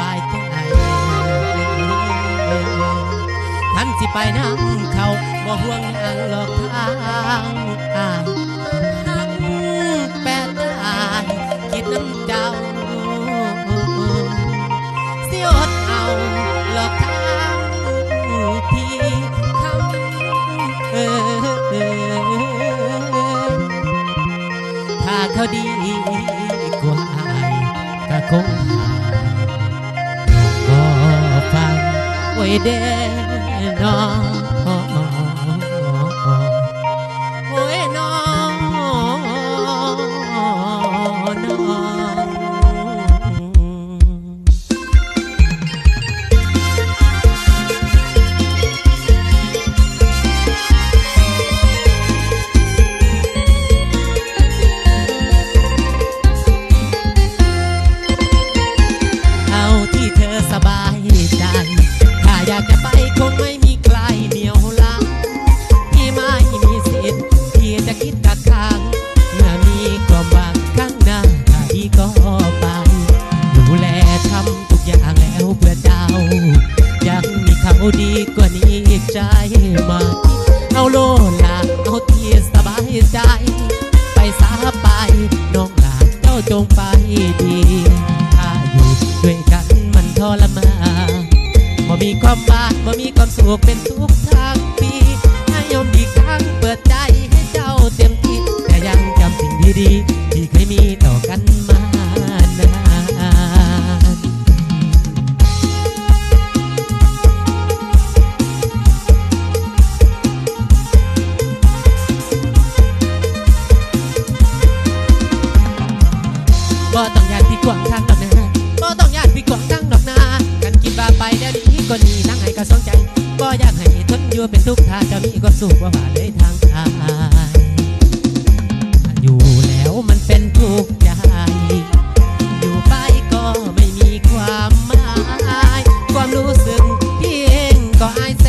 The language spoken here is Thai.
บายใจท่านสิไปน้ำเขาบ่ห่วงนางหลอกทางอายแปดตายคิดน้ำเจ้าเสียอดเอาหลอกทางที่คำเถ้าเขาดีกว่ายก็คง ไว้ ดีกว่านี้ใจมา เอาโลละเอาที่สบายใจ ไปสาไปน้องหลานเจ้าจงไปดีถ้าอยู่ด้วยกันมันทรมานบ่มีความบานบ่มีความสุขเป็นทุกทาง กวางทางดอกนาบ่ต้องยาติพี่กวางทางดอกนากันกินว่าไปแล้วนี้ก็หนีทางไห้ก็สนใจบ่อยากให้ทนอยู่เป็นทุกข์ถ้าจะมีก็สุขว่าว่าเลยทางทางอยู่แล้วมันเป็นทุกข์ใจอยู่ไปก็ไม่มีความหมาย ความรู้สึกพี่เองก็อายแส